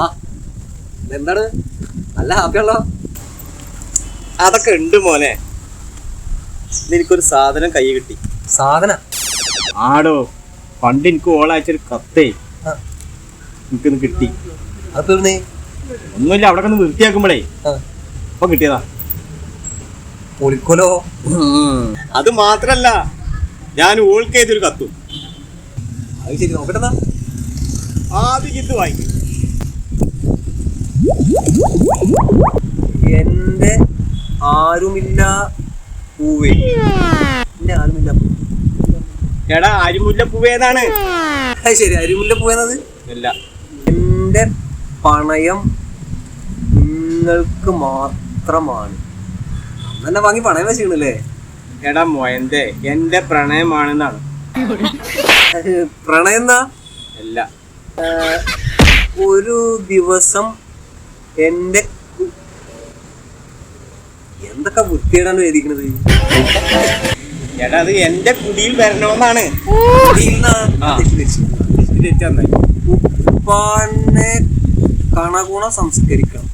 ആ എന്താണ്? നല്ല ഹാപ്പിയാണല്ലോ അതൊക്കെ ഉണ്ട് മോനെ. എനിക്കൊരു സാധനം കൈ കിട്ടി. സാധന? ആടോ പണ്ട് എനിക്ക് ഓളയച്ചൊരു കത്തേ. എനിക്കിന്ന് കിട്ടി. അത് തീർന്നേ ഒന്നുമില്ല അവിടെ ഒന്ന് വൃത്തിയാക്കുമ്പോഴേ അപ്പൊ കിട്ടിയതാ. പൊളിക്കോലോ അത് മാത്രല്ല ഞാൻ ഓൾക്ക് ചെയ്തൊരു കത്തും. അത് ശരി നോക്കട്ടെന്നാ. ആദ്യം ഇത് വായിക്കും. എന്റെ ആരുമില്ല പൂവേ. എന്റെ ആരുമില്ല. എടാ അരുമുല്ല പൂവേതാണ് അത് ശരി അരുമില്ല പൂവേന്നത് അല്ല എന്റെ പണയം നിങ്ങൾക്ക് മാത്രമാണ്. അന്നെ വാങ്ങി പണയം വെച്ചിരുന്നല്ലേ എടാ മോയന്റെ എന്റെ പ്രണയമാണെന്നാണ്. പ്രണയം അല്ല. ഒരു ദിവസം എന്റെ എന്തൊക്കെ വൃത്തിയേടാണ് വേദിക്കണത് എടാ അത് എന്റെ കുടിയിൽ വരണമെന്നാണ്. ഉപ്പാനെ കണകുണ സംസ്കരിക്കണം.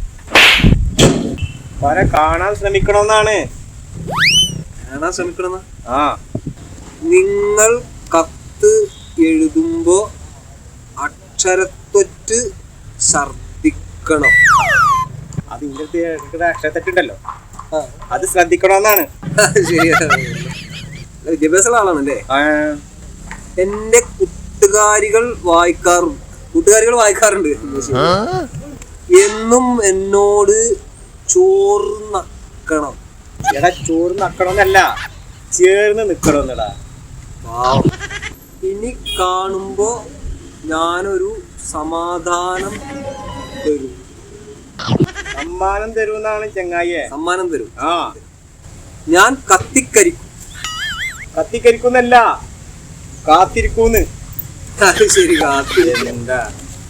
ഉപ്പാനെ കാണാൻ ശ്രമിക്കണമെന്നാണ്. കാണാൻ ശ്രമിക്കണമെന്നാ? ആ. നിങ്ങൾ കത്ത് എഴുതുമ്പോ അക്ഷരത്തൊറ്റ് ശ്രദ്ധിക്കണം. അത് ഇങ്ങനത്തെ അക്ഷരത്തെറ്റുണ്ടല്ലോ അത് ശ്രദ്ധിക്കണമെന്നാണ്. ശരിയാണ് വിദ്യാഭ്യാസമുള്ള ആളാണല്ലേ? എന്റെ കൂട്ടുകാരികൾ വായിക്കാറുണ്ട് കൂട്ടുകാരികൾ വായിക്കാറുണ്ട്. എന്നും എന്നോട് ചോറ് നക്കണം. എടാ ചോറ് നക്കണമെന്നല്ല ചേർന്ന് നിക്കണമെന്നടാ. പാവം. ഇനി കാണുമ്പോ ഞാനൊരു സമാധാനം തരും. സമ്മാനം തരുമെന്നാണ് ചെങ്ങായിയെ. സമ്മാനം തരും. ആ. ഞാൻ കത്തിക്കരിക്കും. കത്തിക്കരിക്കുന്നല്ല കാത്തിരിക്കൂന്ന്. അത് ശരി കാത്തി എന്താ?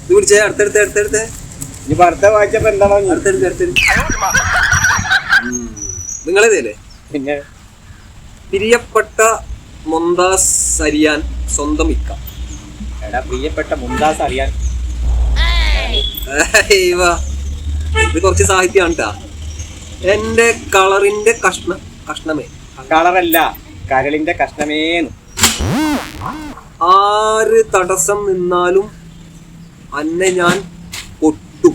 ഇത് പിടിച്ചേ അടുത്തടുത്ത് അടുത്തടുത്ത്. ഇനി ഭർത്ത വായിച്ചപ്പോ എന്താണോ? അടുത്തടുത്ത് അടുത്തടുത്ത്. നിങ്ങളേതല്ലേ? പിന്നെ? പ്രിയപ്പെട്ട മൊന്താസ് സരിയാൻ സ്വന്തം ഇക്ക. എടാ പ്രിയപ്പെട്ട മുന്താസ് അറിയാൻ ഇത് കുറച്ച് സാഹിത്യമാണ് ട്ടാ. എന്റെ കളറിന്റെ കഷ്ണ കഷ്ണമേ. കളറല്ല കരളിന്റെ കഷ്ണമേന്ന്. ആര് തടസ്സം നിന്നാലും അന്നെ ഞാൻ പൊട്ടും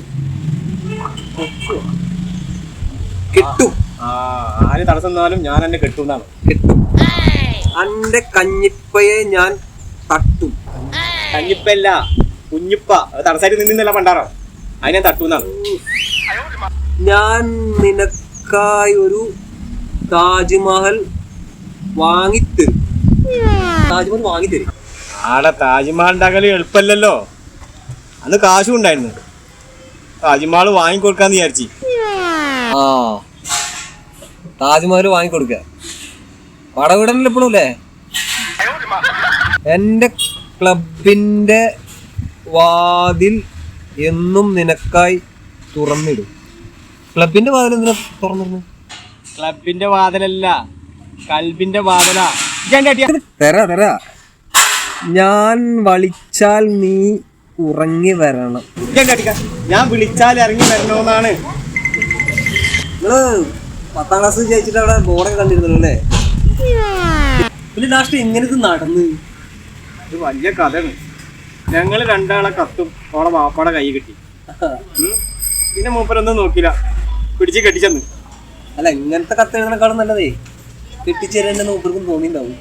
കിട്ടും. ആ ആര് തടസ്സം നിന്നാലും ഞാൻ എന്നെ കെട്ടുന്നാണ് കിട്ടും. അന്റെ കഞ്ഞിപ്പയെ ഞാൻ തട്ടു. കഞ്ഞിപ്പല്ല കുഞ്ഞിപ്പ. അത് തടസ്സായിട്ട് നിന്നില്ല പണ്ടാറോ അതിനെ തട്ടൂന്നാണ്. ഞാൻ നിനക്കായി ഒരു താജ്മഹൽ വാങ്ങിത്തരും. താജ്മഹൽ വാങ്ങിത്തരും. ആടെ താജ്മഹൽ ഉണ്ടാക്കൽ എളുപ്പമല്ലല്ലോ അന്ന് കാശും ഉണ്ടായിരുന്നു താജ്മഹൽ വാങ്ങിക്കൊടുക്കാന്ന് വിചാരിച്ചു. ആ താജ്മഹൽ എപ്പോഴും അല്ലേ? എന്റെ ക്ലബിന്റെ വാതിൽ എന്നും നിനക്കായി തുറന്നിടും. ക്ലബിന്റെ വാതിൽ എന്തിനാ തുറന്നിരുന്നു ക്ലബിന്റെ വാതിലല്ല കൽബിന്റെ വാതിലാ. തരാ തരാ. ഞാൻ വളിച്ചാൽ നീ ഉറങ്ങി വരണം. ഞാൻ വിളിച്ചാൽ ഇറങ്ങി വരണമെന്നാണ്. നിങ്ങൾ പത്താം ക്ലാസ് ജയിച്ചിട്ട് അവിടെ ബോർഡൊക്കെ കണ്ടിരുന്നല്ലോ അല്ലേ? പിന്നെ ലാസ്റ്റ് എങ്ങനെ ഇത് നടന്ന്. ഇത് വലിയ കഥയാണ്. ഞങ്ങൾ രണ്ടാളെ കത്തും ഓളെ വാപ്പാടെ കൈ കിട്ടി. പിന്നെ മൂപ്പരൊന്നും നോക്കില്ല പിടിച്ച് കെട്ടിച്ചെന്ന്. അല്ല ഇങ്ങനത്തെ കത്ത് എഴുതണക്കാളും നല്ലതേ കെട്ടിച്ചേരേണ്ടെന്ന് മൂപ്പർക്കും തോന്നിണ്ടാവും.